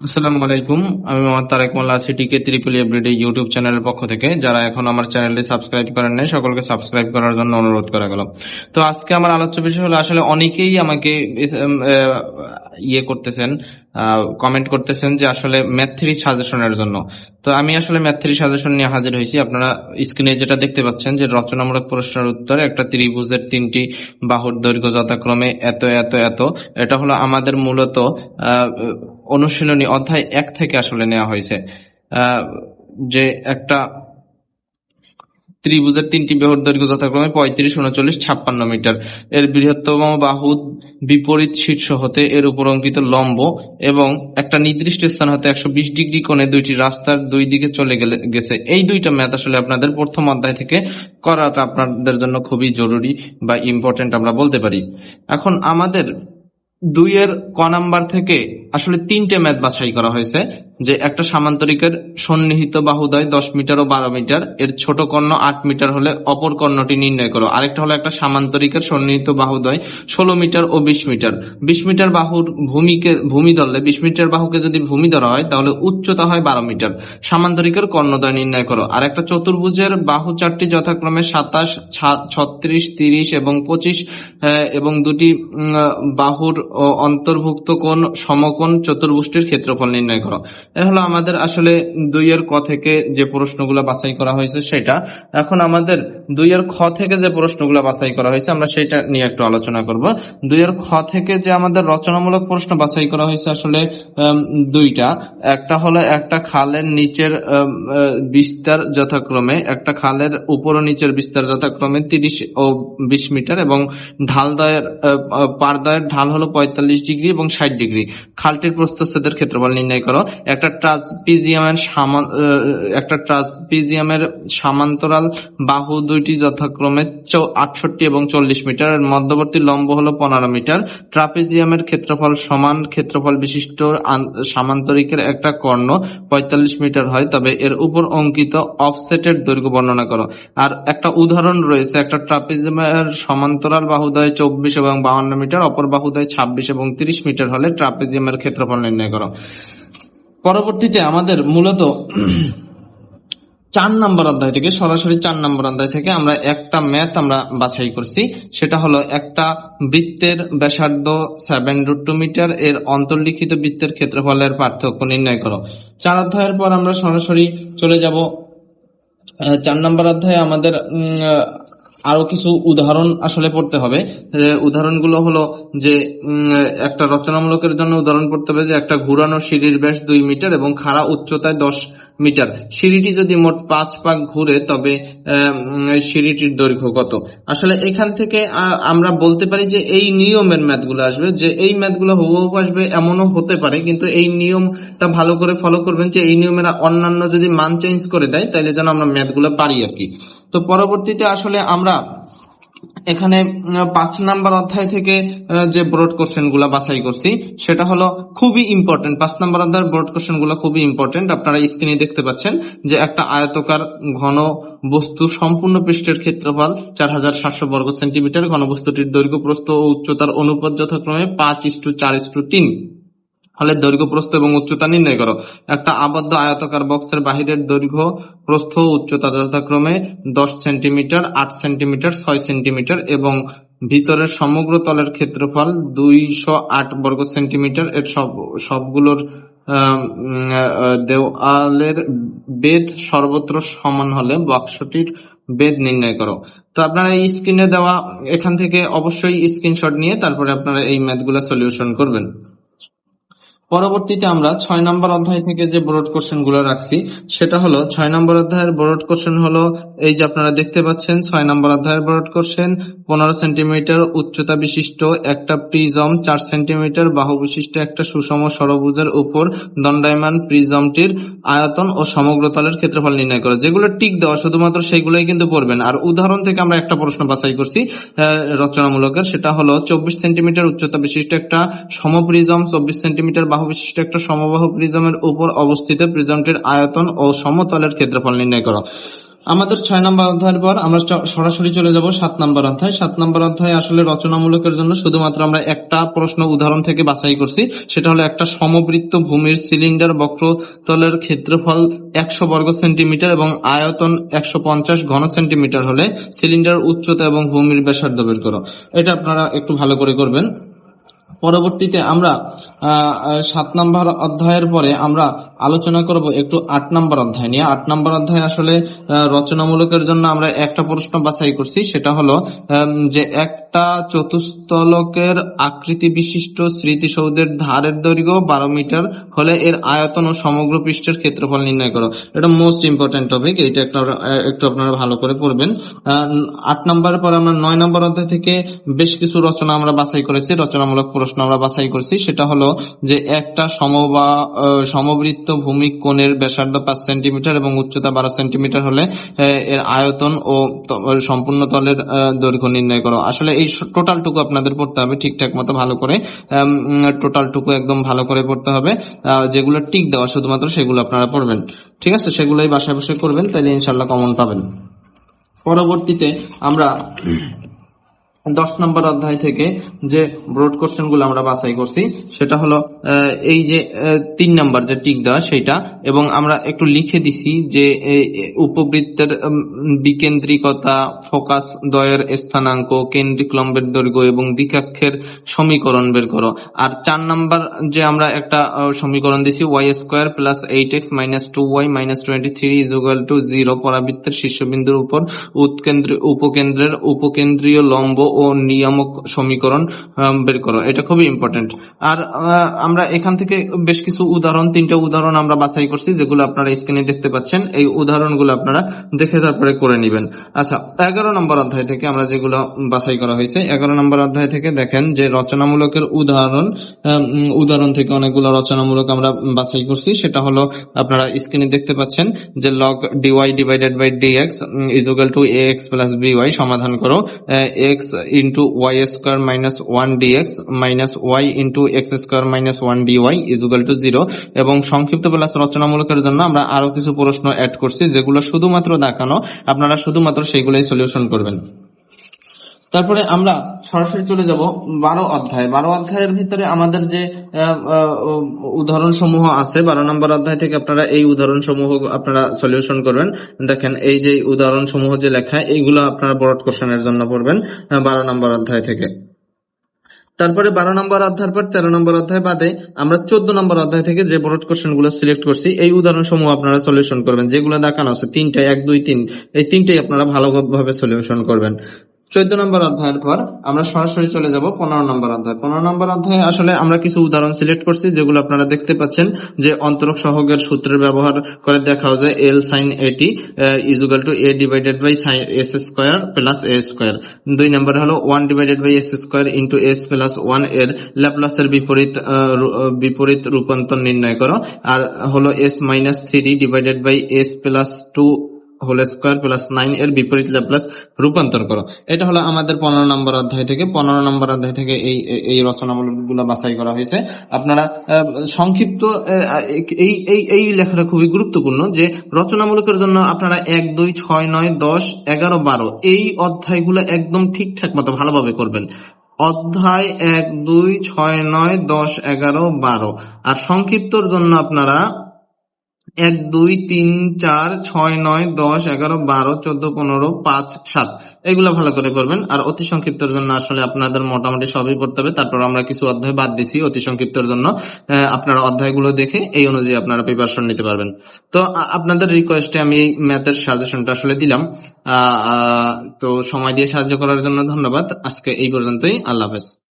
আসসালামু আলাইকুম। আমি মোহাম্মদ তারেক মোল্লা আছি টিকে ত্রিপল এভরিডে ইউটিউব চ্যানেলের পক্ষ থেকে। যারা এখন আমার চ্যানেলটি সাবস্ক্রাইব করেন নাই, সকলকে সাবস্ক্রাইব করার জন্য অনুরোধ করা গেল। তো আজকে আমার আলোচ্য বিষয় হলো, আসলে অনেকেই আমাকে ইয়ে করতেছেন কমেন্ট করতেছেন যে আসলে ম্যাথ সাজেশনের জন্য। তো আমি আসলে ম্যাথ সাজেশন নিয়ে হাজির হয়েছি। আপনারা স্ক্রিনে যেটা দেখতে পাচ্ছেন যে রচনামূলক প্রশ্নের উত্তর একটা ত্রিভুজের তিনটি বাহুর দৈর্ঘ্য যথাক্রমে এত এত এত। এটা হলো আমাদের মূলত অনুশীলনী অধ্যায় এক থেকে আসলে নেওয়া হয়েছে। যে একটা ত্রিভুজের তিনটি বাহুর দৈর্ঘ্য যথাক্রমে পঁয়ত্রিশ, উনচল্লিশ, ছাপ্পান্ন মিটার। এর বৃহত্তম বাহু বিপরীত শীর্ষ হতে এর উপর অঙ্কিত লম্ব এবং একটা নির্দিষ্ট স্থান হতে একশো বিশ ডিগ্রি কোণে দুইটি রাস্তার দুই দিকে চলে গেলে, গেছে। এই দুইটা ম্যাথ আসলে আপনাদের প্রথম অধ্যায় থেকে করাটা আপনাদের জন্য খুবই জরুরি বা ইম্পর্টেন্ট আমরা বলতে পারি। এখন আমাদের দুইয়ের ক নাম্বার থেকে আসলে তিনটে ম্যাথ বাছাই করা হয়েছে। যে একটা সামান্তরিকের সন্নিহিত বাহুদয় দশ মিটার ও বারো মিটার, এর ছোট কর্ণ আট মিটার হলে অপর কর্ণটি নির্ণয় করো। আরেকটা হলো একটা সামান্তরিকের সন্নিহিত বাহুদয় ষোলো মিটার ও বিশ মিটার। বিশ মিটার বাহুর ভূমিকে ভূমি ধরলে বিশ মিটার বাহুকে যদি ভূমি ধরা হয়, তাহলে উচ্চতা হয় বারো মিটার। সামান্তরিকের কর্ণদয় নির্ণয় করো। আর একটা চতুর্ভুজের বাহু চারটি যথাক্রমে সাতাশ ছত্রিশ, তিরিশ এবং পঁচিশ এবং দুটি বাহুর অন্তর্ভুক্ত কোণ, সমকোণ চতুর্ভুষ্টির ক্ষেত্রফল নির্ণয় করো। হলো আমাদের আসলে দুইয়ের ক থেকে যে প্রশ্নগুলো বাছাই করা হয়েছে সেটা। এখন আমাদের দুইয়ের খ থেকে যে প্রশ্নগুলো বাছাই করা হয়েছে, আমরা সেটা নিয়ে একটু আলোচনা করব। দুইয়ের খ থেকে যে আমাদের রচনামূলক প্রশ্ন বাছাই করা হয়েছে আসলে দুইটা। একটা হলো একটা খালের নিচের বিস্তার যথাক্রমে, একটা খালের উপর ও নিচের বিস্তার যথাক্রমে তিরিশ ও বিশ মিটার এবং ঢালদয়ের পারদয়ের ঢাল হলো পঁয়তাল্লিশ ডিগ্রি এবং ষাট ডিগ্রি। খালটির প্রস্থচ্ছেদের ক্ষেত্রফল নির্ণয় করো। একটা সামা- আহ, একটা ট্রাজপিজিয়ামের সমান্তরাল বাহু দুইটি যথাক্রমে আটষট্টি এবং চল্লিশ মিটার। এর মধ্যবর্তী লম্ব হলো পনেরো মিটার। ট্রাপিজিয়ামের ক্ষেত্রফল সমান ক্ষেত্রফল বিশিষ্ট সামান্তরিকের একটা কর্ণ পঁয়তাল্লিশ মিটার হয় তবে এর উপর অঙ্কিত অফসেটের দৈর্ঘ্য বর্ণনা করো। আর একটা উদাহরণ রয়েছে একটা ট্রাপিজিয়ামের সমান্তরাল বাহুদয় চব্বিশ এবং বাহান্ন মিটার অপর বাহুদয় ছাব্বিশ এবং তিরিশ মিটার হলে ট্রাপিজিয়ামের ক্ষেত্রফল নির্ণয় করো। পরবর্তীতে আমাদের মূলত চার নম্বর অধ্যায় থেকে, সরাসরি চার নম্বর অধ্যায় থেকে আমরা একটা ম্যাথ আমরা বাছাই করছি। সেটা হলো একটা বৃত্তের ব্যাসার্ধ সেভেন রুট টু মিটার এর অন্তর্লিখিত বৃত্তের ক্ষেত্রফলের পার্থক্য নির্ণয় করো। চার অধ্যায়ের পর আমরা সরাসরি চলে যাব। চার নম্বর অধ্যায়ে আমাদের আরও কিছু উদাহরণ আসলে পড়তে হবে। উদাহরণগুলো হলো যে একটা রচনামূলকের জন্য উদাহরণ পড়তে হবে যে, একটা ঘুরানো সিঁড়ির ব্যাস দুই মিটার এবং খাড়া উচ্চতায় দশ মিটার। সিঁড়িটি যদি মোট পাঁচ পাক ঘুরে, তবে সিঁড়িটির দৈর্ঘ্য কত? আসলে এখান থেকে আমরা বলতে পারি যে, এই নিয়মের ম্যাথগুলো আসবে। যে, এই ম্যাথগুলো হুবহু আসবে, এমনও হতে পারে, কিন্তু এই নিয়মটা ভালো করে ফলো করবেন যে, এই নিয়মের অন্যান্য যদি মান চেঞ্জ করে দেয় তাহলে যেন আমরা ম্যাথগুলো পারি আর কি। তো পরবর্তীতে আসলে আমরা এখানে পাঁচ নাম্বার অধ্যায় থেকে যে ব্রড কোশ্চেনগুলা বাছাই করছি, সেটা হলো খুবই ইম্পর্টেন্ট পাঁচ নাম্বার অধ্যায়ের ব্রড কোশ্চেনগুলো খুবই ইম্পর্টেন্ট আপনারা স্ক্রিনে দেখতে পাচ্ছেন যে একটা আয়তকার ঘন বস্তু সম্পূর্ণ পৃষ্ঠের ক্ষেত্রফল চার হাজার সাতশো বর্গ সেন্টিমিটার ঘনবস্তুটির দৈর্ঘ্য প্রস্থ ও উচ্চতার অনুপাত যথাক্রমে পাঁচ ইস্টু চার ইস্টু তিন। হলে দৈর্ঘ্য, প্রস্থ এবং উচ্চতা নির্ণয় করো। একটা আবদ্ধ আয়তাকার বক্সের বাহিরের দৈর্ঘ্য, প্রস্থ উচ্চতা যথাক্রমে দশ সেন্টিমিটার, আট সেন্টিমিটার, ছয় সেন্টিমিটার এবং ভিতরের সমগ্র তলের ক্ষেত্রফল দুইশো আট বর্গ সেন্টিমিটার। এর সব, সবগুলোর দেওয়ালের বেদ সর্বত্র সমান হলে বাক্সটির বেদ নির্ণয় করো। তো আপনারা এই স্ক্রিনে দেওয়া, এখান থেকে অবশ্যই স্ক্রিনশট নিয়ে তারপরে আপনারা এই ম্যাথগুলো সলিউশন করবেন। পরবর্তীতে আমরা ছয় নম্বর অধ্যায় থেকে যে ব্রড কোশ্চেনগুলো রাখছি, সেটা হলো ছয় নম্বর অধ্যায়ের ব্রড কোশ্চেন হলো, এই যে আপনারা দেখতে পাচ্ছেন, ছয় নম্বর অধ্যায়ের ব্রড কোশ্চেন পনেরো সেন্টিমিটার উচ্চতা বিশিষ্ট একটা প্রিজম চার সেন্টিমিটার বাহু বিশিষ্ট একটা সুষম ষড়ভুজের উপর দণ্ডায়মান প্রিজমটির আয়তন ও সমগ্র তলের ক্ষেত্রফল নির্ণয় করে। যেগুলো টিক দেওয়া, শুধুমাত্র সেইগুলোই কিন্তু পড়বেন। আর উদাহরণ থেকে আমরা একটা প্রশ্ন বাছাই করছি রচনামূলকের, সেটা হলো চব্বিশ সেন্টিমিটার উচ্চতা বিশিষ্ট একটা সমপ্রিজম চব্বিশ সেন্টিমিটার বাহু বিশিষ্ট একটা সমবাহু প্রিজমের উপর অবস্থিত প্রিজমটির আয়তন ও সমতলের ক্ষেত্রফল নির্ণয় করো। আমাদের ছয় নম্বর অধ্যায়ের পর আমরা সরাসরি চলে যাব সাত নম্বর অধ্যায়। সাত নম্বর অধ্যায় আসলে রচনামূলকের জন্য শুধুমাত্র আমরা একটা প্রশ্ন উদাহরণ থেকে বাছাই করছি। সেটা হলো একটা সমবৃত্ত ভূমির সিলিন্ডার বক্রতলের ক্ষেত্রফল একশো বর্গ সেন্টিমিটার এবং আয়তন একশো পঞ্চাশ ঘন সেন্টিমিটার হলে সিলিন্ডার উচ্চতা এবং ভূমির ব্যাসার্ধ বের করো। এটা আপনারা একটু ভালো করে করবেন। পরবর্তীতে আমরা সাত নম্বর অধ্যায়ের পরে আমরা আলোচনা করব একটু আট নম্বর অধ্যায় নিয়ে। আট নম্বর অধ্যায় আসলে রচনামূলকের জন্য আমরা একটা প্রশ্ন বাছাই করছি। সেটা হলো যে একটা চতুস্তলকের আকৃতি বিশিষ্ট স্মৃতিসৌধের ধারের দৈর্ঘ্য বারো মিটার হলে এর আয়তন ও সমগ্র পৃষ্ঠের ক্ষেত্রফল নির্ণয় করো। এটা মোস্ট ইম্পর্টেন্ট টপিক এইটা একটা একটু আপনারা ভালো করে পড়বেন। আট নম্বরের পর আমরা নয় নম্বর অধ্যায় থেকে বেশ কিছু রচনা আমরা বাছাই করেছি। রচনামূলক প্রশ্ন আমরা বাছাই করছি। সেটা হলো যে একটা সমবা সমবৃত্ত ভূমি কোণের ব্যাসার্ধ পাঁচ সেন্টিমিটার এবং উচ্চতা বারো সেন্টিমিটার হলে এর আয়তন ও সম্পূর্ণ তলের দৈর্ঘ্য নির্ণয় করো। আসলে এই টোটাল টুকু আপনাদের পড়তে হবে ঠিকঠাক মতো ভালো করে। টোটাল টুকু একদম ভালো করে পড়তে হবে। যেগুলো টিক দেওয়া শুধুমাত্র সেগুলো আপনারা পড়বেন। ঠিক আছে? সেগুলোই বাসায় বসে করবেন তাহলে ইনশাল্লাহ কমন পাবেন। পরবর্তীতে আমরা দশ নম্বর অধ্যায় থেকে যে ব্রড কোশ্চেনগুলো আমরা বাছাই করছি, সেটা হলো এই যে তিন নাম্বার যে টিক দেওয়া সেটা এবং আমরা একটু লিখে দিছি যে উপবৃত্তের বিকেন্দ্রিকতা, ফোকাস দয়ের স্থানাঙ্ক, কেন্দ্রিক লম্বের দৈর্ঘ্য এবং দ্বিকাক্ষের সমীকরণ বের করো। আর চার নাম্বার যে আমরা একটা সমীকরণ দিছি Y square plus eight X minus two Y minus twenty three is equal to zero পরাবৃত্তের শীর্ষবিন্দুর উপর উৎকেন্দ্র, উপকেন্দ্রের উপকেন্দ্রীয় লম্ব ও নিয়ামক সমীকরণ বের করো। এটা খুবই ইম্পর্টেন্ট আর আমরা এখান থেকে বেশ কিছু উদাহরণ, তিনটা উদাহরণ আমরা বাছাই করছি, যেগুলো আপনারা স্ক্রিনে দেখতে পাচ্ছেন। এই উদাহরণগুলো আপনারা দেখে তারপরে করে নেবেন। আচ্ছা এগারো নম্বর অধ্যায় থেকে আমরা যেগুলো বাছাই করা হয়েছে, এগারো নম্বর অধ্যায় থেকে দেখেন যে রচনামূলকের উদাহরণ উদাহরণ থেকে অনেকগুলো রচনামূলক আমরা বাছাই করছি। সেটা হলো, আপনারা স্ক্রিনে দেখতে পাচ্ছেন যে log D Y divided by D X is equal to A X plus B Y সমাধান করো। X into Y square minus one minus minus Y into X square minus one is equal to zero এবং সংক্ষিপ্ত plus রচনামূলকের জন্য আমরা আরও কিছু প্রশ্ন add করছি, যেগুলো শুধুমাত্র দেখানো, আপনারা শুধুমাত্র সেইগুলোই সলিউশন করবেন। তারপরে আমরা সরাসরি চলে যাব বারো অধ্যায়। বারো অধ্যায়ের ভিতরে আমাদের যে উদাহরণ সমূহ আছে, বারো নম্বর অধ্যায় থেকে আপনারা এই উদাহরণ সমূহ আপনারা সলিউশন করবেন। দেখেন, এই যে উদাহরণ সমূহ যে লেখা, এইগুলো আপনারা বড় কোশ্চেনের জন্য পড়বেন বারো নম্বর অধ্যায় থেকে। তারপরে বারো নম্বর অধ্যায়ের পর তেরো নম্বর অধ্যায় বাদে আমরা চোদ্দ নম্বর অধ্যায় থেকে যে বোর্ড কোশ্চেনগুলো সিলেক্ট করছি, এই উদাহরণ সমূহ আপনারা সলিউশন করবেন। যেগুলো দেখানো আছে তিনটা এক, দুই, তিন, এই তিনটাই আপনারা ভালোভাবে সলিউশন করবেন। চোদ্দ নম্বর অধ্যায়ের পর আমরা সরাসরি চলে যাব পনেরো নম্বর অধ্যায়। পনেরো নম্বর অধ্যায়ে আসলে আমরা কিছু উদাহরণ সিলেক্ট করছি, যেগুলো আপনারা দেখতে পাচ্ছেন যে অন্তরক সহগের সূত্রের ব্যবহার করে দেখাও যে এল সাইন এটি is equal to A divided by sine S square plus A square দুই নম্বর হলো one divided by S square into S plus ওয়ানের ল্যাপ্লাসের বিপরীত বিপরীত রূপান্তর নির্ণয় করো। আর হলো S minus three divided by S plus two whole square plus nine এর বিপরীত ল্যাপ্লাস রূপান্তর করো। এটা হলো আমাদের পনেরো নম্বর অধ্যায় থেকে। পনেরো নম্বর অধ্যায় থেকে এই, এই- এই রচনামূলকগুলো বাছাই করা হয়েছে। আপনারা সংক্ষিপ্ত এই এই এই লেখাটা খুবই গুরুত্বপূর্ণ যে রচনামূলকের জন্য আপনারা এক, দুই, ছয়, নয়, দশ, এগারো, বারো এই অধ্যায়গুলো একদম ঠিকঠাক মতো ভালোভাবে করবেন। অধ্যায় এক, দুই, ছয়, নয়, দশ, এগারো, বারো। আর সংক্ষিপ্তর জন্য আপনারা এক দুই তিন চার ছয় নয় দশ এগারো বারো চোদ্দ পনেরো পাঁচ সাত। এগুলো ভালো করে করবেন আর অতি সংক্ষিপ্তের জন্য আসলে আপনাদের মোটামুটি সবই করতে হবে। তারপর আমরা কিছু অধ্যায় বাদ দিছি অতি সংক্ষিপ্তের জন্য। আপনারা অধ্যায়গুলো দেখে এই অনুযায়ী আপনারা প্রিপারেশন নিতে পারবেন। তো আপনাদের রিকোয়েস্টে আমি এই ম্যাথের সাজেশনটা আসলে দিলাম। তো সময় দিয়ে সাহায্য করার জন্য ধন্যবাদ। আজকে এই পর্যন্তই। আল্লাহ হাফেজ।